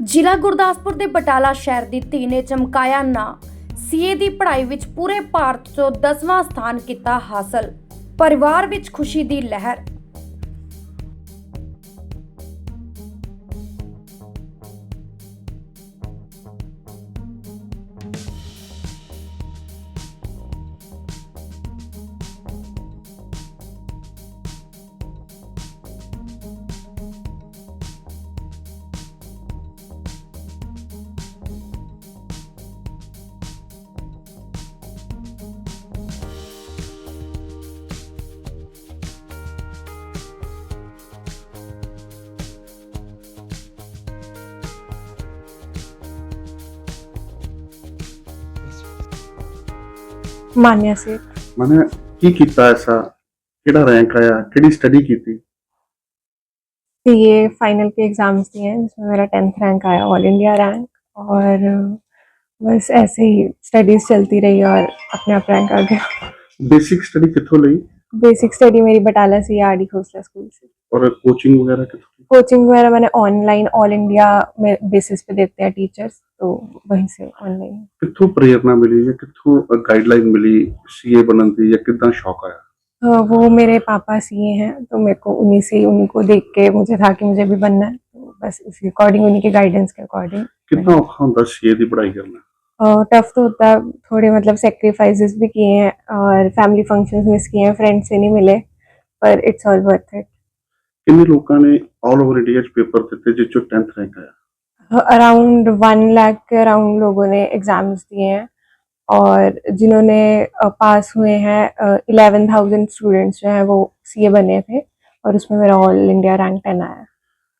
ਜ਼ਿਲ੍ਹਾ ਗੁਰਦਾਸਪੁਰ ਦੇ ਬਟਾਲਾ ਸ਼ਹਿਰ ਦੀ ਧੀ ਨੇ ਚਮਕਾਇਆ ਨਾ। ਸੀਏ ਦੀ ਪੜ੍ਹਾਈ ਵਿੱਚ ਪੂਰੇ ਭਾਰਤ 'ਚੋਂ 10ਵਾਂ ਸਥਾਨ ਕੀਤਾ ਹਾਸਲ। ਪਰਿਵਾਰ ਵਿੱਚ ਖੁਸ਼ੀ ਦੀ ਲਹਿਰ। ਮਾਨਿਆ ਸੀ ਮਨੇ ਕੀ ਕੀਤਾ ਐਸਾ ਕਿਹੜਾ ਰੈਂਕ ਆਇਆ ਕਿਹੜੀ ਸਟੱਡੀ ਕੀਤੀ सीए फाइनल के एग्ज़ाम्स दिए हैं जिसमें मेरा टेंथ रैंक आया ऑल इंडिया रैंक और बस ऐसे ही स्टडीज़ चलती रही और अपने आप रैंक आ गया। बेसिक स्टडी कितों ली? बेसिक स्टडी मेरी बटाला से आर डी खोसला स्कूल से। और कोचिंग वगैरह के थ्रू कोचिंग वगैरह मैंने ऑनलाइन ऑल इंडिया में बेसिस पे देते हैं टीचर्स तो वहीं से ऑनलाइन कितों प्रेरणा मिली या कितों गाइडलाइन मिली सीए बनने की या कितना शौक आया? तो वो मेरे पापा सीए हैं तो मेरे को उन्हीं से उनको देख के मुझे था कि मुझे भी बनना है तो बस इसी अकॉर्डिंग उन्हीं के गाइडेंस के अकॉर्डिंग कितना औखा होता है सीए की पढ़ाई करना? टफ तो होता है थोड़े मतलब सेक्रीफाइसेस भी किए हैं और फैमिली फ़ंक्शंस मिस किए हैं फ्रेंड्स से नहीं मिले पर इट्स ऑल वर्थ इट ਕਿੰਨੇ ਲੋਕਾਂ ਨੇ ਆਲ ਓਵਰ ਇੰਡੀਆ ਚ पੇपर ਦਿੱਤੇ ਜਿਸ ਚੋਂ 10th रैंक आया अराउंड वन लाख के अराउंड लोगों ने एग्जाम्स दिए हैं और जिन्होंने पास हुए हैं इलेवन थाउजेंड स्टूडेंट्स जो हैं वो सीए बने थे और उसमें मेरा ऑल इंडिया रैंक टेन आया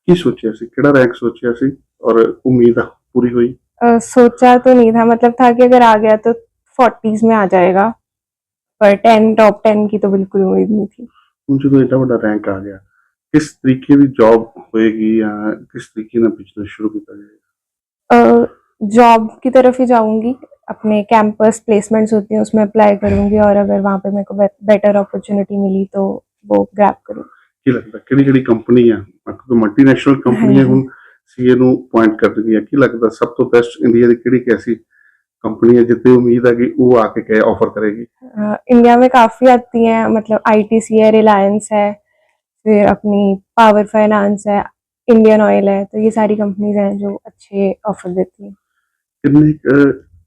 ਕੀ ਸੋਚਿਆ ਸੀ ਕਿਹੜਾ ਰੈਂਕ ਸੋਚਿਆ ਸੀ ਔਰ ਉਮੀਦ ਪੂਰੀ ਹੋਈ अ, सोचा तो नहीं था मतलब था कि अगर आ गया तो फोर्टीज में आ जाएगा पर टेन टॉप टेन की तो बिल्कुल उम्मीद नहीं थी ਹੁਣ ਜਦੋਂ ਏਡਾ ਵੱਡਾ ਰੈਂਕ ਆ ਗਿਆ ਕਿਸ ਤਰੀਕੇ ਦੀ ਜੌਬ ਹੋਏਗੀ ਜਾਂ ਕਿਸ ਤਰੀਕੇ ਨਾਲ ਬਿਜ਼ਨਸ ਸ਼ੁਰੂ ਕੀਤਾ ਜਾਏਗਾ जॉब की तरफ ही जाऊंगी अपने कैंपस प्लेसमेंट्स होती हैं उसमें अप्लाई करूंगी और अगर वहाँ पे मेरे को बेटर अपॉर्चुनिटी मिली तो वो ग्रैब करूँ ਕੀ ਲੱਗਦਾ ਕਿਹੜੀ ਕਿਹੜੀ ਕੰਪਨੀ ਆ ਕਿਉਂਕਿ ਮਲਟੀਨੈਸ਼ਨਲ ਕੰਪਨੀਆਂ ਹੁਣ ਸੀਏ ਨੂੰ ਪੁਆਇੰਟ ਕਰਦੀਆਂ ਕੀ ਲੱਗਦਾ ਸਭ ਤੋਂ ਬੈਸਟ ਇੰਡੀਆ ਦੀ ਕਿਹੜੀ ਕੈਸੀ ਕੰਪਨੀ ਹੈ ਜਿੱਤੇ ਉਮੀਦ ਹੈ ਕਿ ਉਹ ਆ ਕੇ ਕਹੇ ਆਫਰ ਕਰੇਗੀ अ, इंडिया में काफ़ी आती हैं मतलब आईटीसी है रिलायंस है फिर अपनी पावर फाइनेंस है इंडियन ऑयल है तो ये सारी कंपनीज़ हैं जो अच्छे ऑफ़र देती हैं। कितने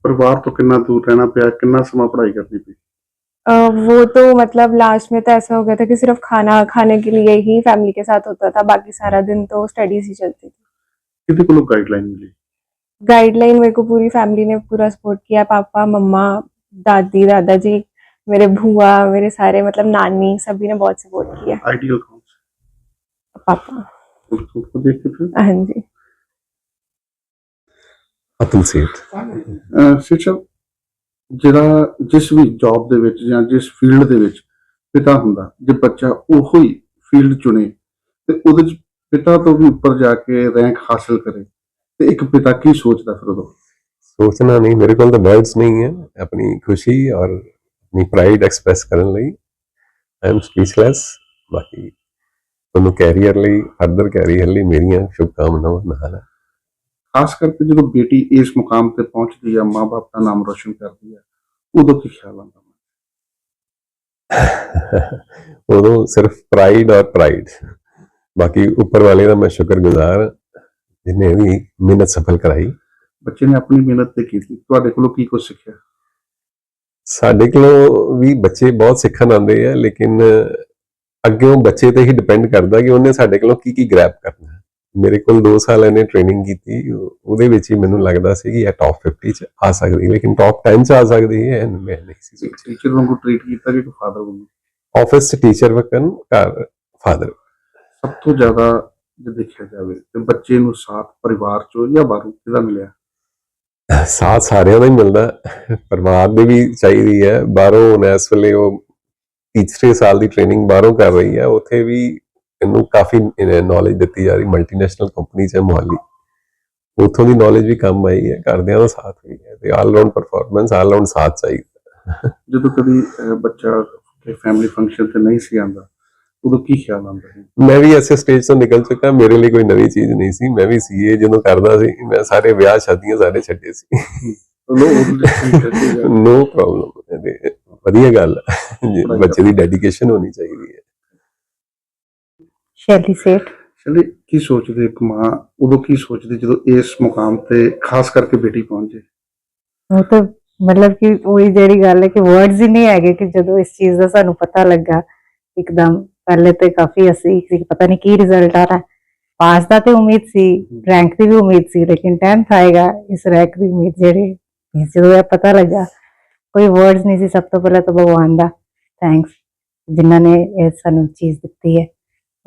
परिवार तो कितना दूर रहना पड़ा कितना समय पढ़ाई करनी पड़ी वो तो मतलब लास्ट में तो ऐसा हो गया था कि सिर्फ़ खाना खाने के लिए ही फैमिली के साथ होता था बाकी सारा दिन तो स्टडीज़ ही चलती थी। ਕਿਹਦੇ ਕੋਲੋਂ गाइडलाइन मिली? गाइडलाइन मेरे को पूरी फैमिली ने पूरा सपोर्ट किया पापा मम्मा दादी दादाजी मेरे भूआ मेरे सारे मतलब नानी सभी ने बहुत सपोर्ट किया। आइडियल पापा उसको उसको देख के फिर हाँ जी ਅਤੁਲ ਸੇਠ ਸਿਰਫ ਜਿਹੜਾ ਜਿਸ ਵੀ ਜੌਬ ਦੇ ਵਿੱਚ ਜਾਂ ਜਿਸ ਫੀਲਡ ਦੇ ਵਿੱਚ ਪਿਤਾ ਹੁੰਦਾ ਜੇ ਬੱਚਾ ਉਹੋ ਹੀ ਫੀਲਡ ਚੁਣੇ ਤੇ ਉਹਦੇ ਚ ਪਿਤਾ ਤੋਂ ਵੀ ਉੱਪਰ ਜਾ ਕੇ ਰੈਂਕ ਹਾਸਲ ਕਰੇ ਤੇ ਇੱਕ ਪਿਤਾ ਕੀ ਸੋਚਦਾ ਫਿਰ ਉਦੋਂ ਸੋਚਣਾ ਨਹੀਂ ਮੇਰੇ ਕੋਲ ਤਾਂ ਵਰਡਸ ਨਹੀਂ ਹੈ ਆਪਣੀ ਖੁਸ਼ੀ ਔਰ ਆਪਣੀ ਪ੍ਰਾਈਡ ਐਕਸਪ੍ਰੈਸ ਕਰਨ ਲਈ ਆਈ ਐਮ ਸਪੀਚਲੈਸ ਬਾਕੀ ਤੁਹਾਨੂੰ ਕੈਰੀਅਰ ਲਈ ਫਰਦਰ ਕੈਰੀਅਰ ਲਈ ਮੇਰੀਆਂ ਸ਼ੁਭਕਾਮਨਾਵਾਂ ਨਾਲ ਹੈ। ਖਾਸ ਕਰਕੇ ਜਦੋਂ ਬੇਟੀ ਇਸ ਮੁਕਾਮ ਤੇ ਪਹੁੰਚਦੀ ਆ ਮਾਪੇ ਦਾ ਨਾਮ ਰੋਸ਼ਨ ਕਰਦੀ ਆ ਉਦੋਂ ਕੀ ਖਿਆਲ ਆਉਂਦਾ? ਉਦੋਂ ਸਿਰਫ ਪ੍ਰਾਈਡ ਔਰ ਪ੍ਰਾਈਡ ਬਾਕੀ ਉੱਪਰ ਵਾਲੇ ਦਾ ਮੈਂ ਸ਼ੁਕਰਗੁਜ਼ਾਰ ਹਾਂ, ਜਿਨੇ ਵੀ ਮਿਹਨਤ ਸਫਲ ਕਰਾਈ। ਬੱਚੇ ਨੇ ਆਪਣੀ ਮਿਹਨਤ ਤੇ ਕੀਤੀ। ਤੁਹਾਡੇ ਕੋਲੋਂ ਕੀ ਕੁਝ ਸਿੱਖਿਆ? ਸਾਡੇ ਕੋਲੋਂ ਵੀ ਬੱਚੇ ਬਹੁਤ ਸਿੱਖਣ ਆਉਂਦੇ ਆ ਲੇਕਿਨ ਅੱਗੇ ਉਹ ਬੱਚੇ ਤੇ ਹੀ ਡਿਪੈਂਡ ਕਰਦਾ ਕਿ ਉਹਨੇ ਸਾਡੇ ਕੋਲੋਂ ਕੀ ਕੀ ਗ੍ਰੈਬ ਕਰਨਾ ਹੈ। ਮੇਰੇ ਕੋਲ 2 ਸਾਲ ਇਹਨੇ ਟ੍ਰੇਨਿੰਗ ਕੀਤੀ ਉਹ- ਉਹਦੇ ਵਿੱਚ ਹੀ ਮੈਨੂੰ ਲੱਗਦਾ ਸੀ ਕਿ ਇਹ ਟੌਪ 50 ਚ ਆ ਸਕਦੀ ਲੇਕਿਨ ਟੌਪ 10 ਚ ਆ ਸਕਦੀ ਹੈ ਮੈਂ ਨਹੀਂ ਸੀ ਸੋਚਿਆ। ਟੀਚਰ ਵਾਂਗੂ ਟ੍ਰੀਟ ਕੀਤਾ ਕਿ ਫਾਦਰ ਵਾਂਗੂ ਆਫਿਸ ਚ ਟੀਚਰ ਵਕਨ ਘਰ ਫਾਦਰ ਸਭ ਤੋਂ ਜ਼ਿਆਦਾ ਜੇ ਦੇਖਿਆ ਜਾਵੇ ਤੇ ਬੱਚੇ ਨੂੰ ਸਾਥ ਪਰਿਵਾਰ ਚੋਂ ਜਾਂ ਬਾਹਰੋਂ ਕਿਹਦਾ ਮਿਲਿਆ? ਸਾਥ ਸਾਰਿਆਂ ਦਾ ਹੀ ਮਿਲਦਾ। ਪਰਿਵਾਰ ਦੇ ਵੀ ਚਾਹੀਦੀ ਹੈ। ਬਾਹਰੋਂ ਹੁਣ ਇਸ ਵੇਲੇ ਉਹ ਤੀਸਰੇ ਸਾਲ ਦੀ ਟ੍ਰੇਨਿੰਗ ਬਾਹਰੋਂ ਕਰ ਰਹੀ ਹੈ ਉੱਥੇ ਵੀ ਇਹਨੂੰ ਕਾਫੀ ਨੌਲੇਜ ਦਿੱਤੀ ਜਾ ਰਹੀ ਮਲਟੀਨੈਸ਼ਨਲ ਕੰਪਨੀ ਚ ਹੈ ਮੋਹਾਲੀ। ਉੱਥੋਂ ਦੀ ਨੌਲੇਜ ਵੀ ਕੰਮ ਆਈ ਹੈ ਘਰਦਿਆਂ ਦਾ ਸਾਥ ਵੀ ਹੈ ਤੇ all round performance all round ਸਾਥ ਚਾਹੀਦਾ। ਜਦੋਂ ਕਦੀ ਬੱਚਾ ਫੈਮਿਲੀ ਫੰਕਸ਼ਨ ਤੇ ਨਹੀਂ ਸੀ ਆਂਦਾ ਉਦੋਂ ਕੀ ਖਿਆਲ ਆਉਂਦਾ ਸੀ? ਮੈਂ ਵੀ ਐਸੇ ਸਟੇਜ ਤੋਂ ਨਿਕਲ ਚੁੱਕਾ ਮੇਰੇ ਲਈ ਕੋਈ ਨਵੀਂ ਚੀਜ਼ ਨਹੀਂ ਸੀ। ਮੈਂ ਵੀ ਸੀਏ ਜਦੋਂ ਕਰਦਾ ਸੀ ਮੈਂ ਸਾਰੇ ਵਿਆਹ ਸ਼ਾਦੀਆਂ ਸਾਰੇ ਛੱਡੇ ਸੀ। ਹੈ। ਹੈ। ਨੋ ਪ੍ਰੋਬਲਮ ਵਧੀਆ ਗੱਲ ਹੈ। ਜੀ, ਬੱਚੇ ਦੀ ਡੈਡੀਕੇਸ਼ਨ ਹੋਣੀ ਚਾਹੀਦੀ ਹੈ। ਸ਼ੈਲੀ ਸੇਠ? ਚਲੇ ਕੀ ਸੋਚਦੇ ਇੱਕ ਮਾਂ? ਉਦੋਂ ਕੀ ਸੋਚਦੀ ਜਦੋਂ ਇਸ ਮੁਕਾਮ ਤੇ ਖਾਸ ਕਰਕੇ ਬੇਟੀ ਪਹੁੰਚੇ ਉਹ ਤਾਂ ਮਤਲਬ ਕਿ ਉਹੀ ਜਿਹੜੀ ਗੱਲ ਹੈ ਕਿ ਵਰਡਸ ਹੀ ਨਹੀਂ ਹੈਗੇ ਕਿ ਜਦੋਂ ਇਸ ਚੀਜ਼ ਦਾ ਸਾਨੂੰ ਪਤਾ ਲੱਗਾ ਇੱਕਦਮ ਪਹਿਲੇ ਤੇ ਕਾਫੀ ਅਸੀਂ ਕਿ ਪਤਾ ਨਹੀਂ ਕੀ ਰਿਜ਼ਲਟ ਆ ਰਹਾ। ਪਾਸ ਦਾ ਤੇ ਉਮੀਦ ਸੀ ਰੈਂਕ ਦੀ ਵੀ ਉਮੀਦ ਸੀ ਲੇਕਿਨ 10th ਆਏਗਾ ਇਸ ਰੈਂਕ ਦੀ ਉਮੀਦ ਜਿਹੜੀ ਜਦੋਂ ਇਹ ਪਤਾ ਲੱਗਾ ਕੋਈ ਵਰਡਸ ਨਹੀਂ ਸੀ ਸਭ ਤੋਂ ਪਹਿਲਾਂ ਤਾਂ ਭਗਵਾਨ ਦਾ ਥੈਂਕਸ ਜਿਨ੍ਹਾਂ ਨੇ ਇਹ ਸਾਨੂੰ ਚੀਜ਼ ਦਿੱਤੀ ਹੈ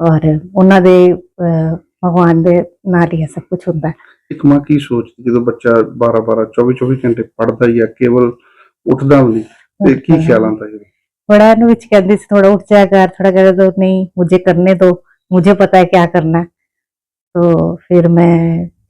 ਔਰ ਉਹਨਾਂ ਦੇ ਅਹ, ਭਗਵਾਨ ਦੇ ਨਾਲ ਹੀ ਇਹ ਸਭ ਕੁਝ ਹੁੰਦਾ ਹੈ ਇੱਕ ਮਾਂ ਕੀ ਸੋਚਦੀ ਜਦੋਂ ਬੱਚਾ 12 12 24 24 ਘੰਟੇ ਪੜਦਾ ਹੀ ਆ ਕੇਵਲ ਉੱਠਦਾ ਵੀ ਨਹੀਂ ਤੇ ਕੀ ਉੱਠਦਾ ਖਿਆਲ ਨਹੀਂ। ਆਉਂਦਾ ਜਦੋਂ बड़ा नु विच कहती थी थोड़ा उठ जाया कर थोड़ा कहते तो नहीं मुझे करने दो मुझे पता है क्या करना है तो फिर मैं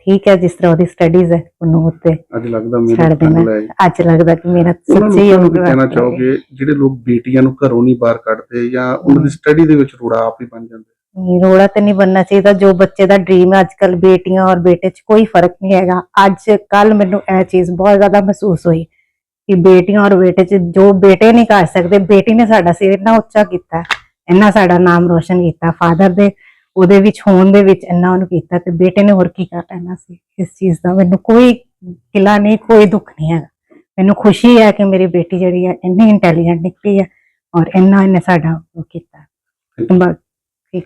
ਠੀਕ ਹੈ ਜਿਸ ਤਰ੍ਹਾਂ ਉਹਦੀ ਸਟੱਡੀਜ਼ ਹੈ ਉਹਨੂੰ ਉੱਤੇ ਅੱਜ ਲੱਗਦਾ ਛੱਡ ਦੇਣਾ। ਮੇਰੇ ਅੱਜ ਲੱਗਦਾ ਕਿ ਮੇਰਾ ਸੱਚੀ ਉਹ ਕਹਿਣਾ ਚਾਹੋਗੇ ਜਿਹੜੇ ਲੋਕ ਬੇਟੀਆਂ ਨੂੰ ਘਰੋਂ ਨਹੀਂ ਬਾਹਰ ਕੱਢਦੇ ਜਾਂ ਉਹਨਾਂ ਦੀ ਸਟੱਡੀ ਦੇ ਵਿੱਚ ਰੋੜਾ ਆਪ ਹੀ ਬਣ ਜਾਂਦਾ ਨਹੀਂ ਰੋੜਾ ਤਾਂ ਨਹੀਂ ਬੰਨਣਾ ਚਾਹੀਦਾ। ਜੋ ਬੱਚੇ ਦਾ ਡ੍ਰੀਮ ਹੈ ਅੱਜਕੱਲ ਬੇਟੀਆਂ ਔਰ ਬੇਟੇ 'ਚ ਕੋਈ ਫ਼ਰਕ ਨਹੀਂ ਹੈਗਾ। ਅੱਜ ਕੱਲ ਮੈਨੂੰ ਇਹ ਚੀਜ਼ ਬਹੁਤ ਜ਼ਿਆਦਾ ਮਹਿਸੂਸ ਹੋਈ ਕਿ ਬੇਟੀਆਂ ਔਰ ਬੇਟੇ 'ਚ ਜੋ ਬੇਟੇ ਨਹੀਂ ਕਰ ਸਕਦੇ ਬੇਟੀ ਨੇ ਸਾਡਾ ਸਿਰ ਇੰਨਾ ਉੱਚਾ ਕੀਤਾ ਇੰਨਾ ਸਾਡਾ ਨਾਮ ਰੋਸ਼ਨ ਕੀਤਾ ਫਾਦਰ ਦੇ ਉਹਦੇ ਵਿੱਚ ਹੋਣ ਦੇ ਵਿੱਚ ਇੰਨਾ ਉਹਨੂੰ ਕੀਤਾ ਤੇ ਬੇਟੇ ਨੇ ਹੋਰ ਕੀ ਕਰ ਲੈਣਾ ਸੀ? ਇਸ ਚੀਜ਼ ਦਾ ਮੈਨੂੰ ਕੋਈ ਗਿਲਾ ਨਹੀਂ, ਕੋਈ ਦੁੱਖ ਨਹੀਂ ਹੈਗਾ। ਮੈਨੂੰ ਖੁਸ਼ੀ ਹੈ ਕਿ ਮੇਰੀ ਬੇਟੀ ਜਿਹੜੀ ਹੈ ਇੰਨੀ ਇੰਟੈਲੀਜੈਂਟ ਨਿਕਲੀ ਹੈ ਔਰ ਇੰਨਾ ਇਹਨੇ ਸਾਡਾ ਉਹ ਕੀਤਾ। ਬਸ ਠੀਕ।